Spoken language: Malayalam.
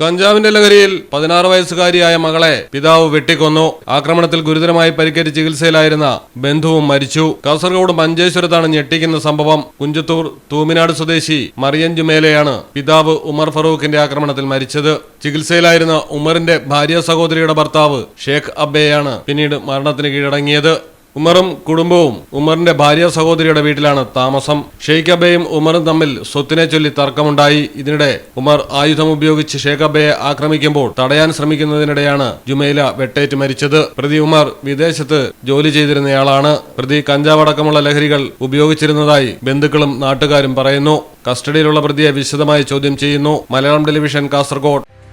കഞ്ചാവിന്റെ ലഹരിയിൽ പതിനാറ് വയസ്സുകാരിയായ മകളെ പിതാവ് വെട്ടിക്കൊന്നു. ആക്രമണത്തിൽ ഗുരുതരമായി പരിക്കേറ്റ് ചികിത്സയിലായിരുന്ന ബന്ധുവും മരിച്ചു. കാസർഗോഡ് മഞ്ചേശ്വരത്താണ് ഞെട്ടിക്കുന്ന സംഭവം. കുഞ്ചത്തൂർ തൂമിനാട് സ്വദേശി മറിയൻ പിതാവ് ഉമർ ഫറൂഖിന്റെ ആക്രമണത്തിൽ മരിച്ചത്. ചികിത്സയിലായിരുന്ന ഉമറിന്റെ ഭാര്യ സഹോദരിയുടെ ഭർത്താവ് ഷേഖ് അബ്ബെയാണ് പിന്നീട് മരണത്തിന് കീഴടങ്ങിയത്. ഉമറും കുടുംബവും ഉമറിന്റെ ഭാര്യ സഹോദരിയുടെ വീട്ടിലാണ് താമസം. ഷെയ്ഖ് അബയും ഉമറും തമ്മിൽ സ്വത്തിനെ ചൊല്ലി തർക്കമുണ്ടായി. ഇതിനിടെ ഉമർ ആയുധം ഉപയോഗിച്ച് ഷെയ്ഖ് അബയെ ആക്രമിക്കുമ്പോൾ തടയാൻ ശ്രമിക്കുന്നതിനിടെയാണ് ജുമൈല വെട്ടേറ്റ് മരിച്ചത്. പ്രതി ഉമർ വിദേശത്ത് ജോലി ചെയ്തിരുന്നയാളാണ്. പ്രതി കഞ്ചാവടക്കമുള്ള ലഹരികൾ ഉപയോഗിച്ചിരുന്നതായി ബന്ധുക്കളും നാട്ടുകാരും പറയുന്നു. കസ്റ്റഡിയിലുള്ള പ്രതിയെ വിശദമായി ചോദ്യം ചെയ്യുന്നു. മലയാളം ടെലിവിഷൻ കാസർഗോഡ്.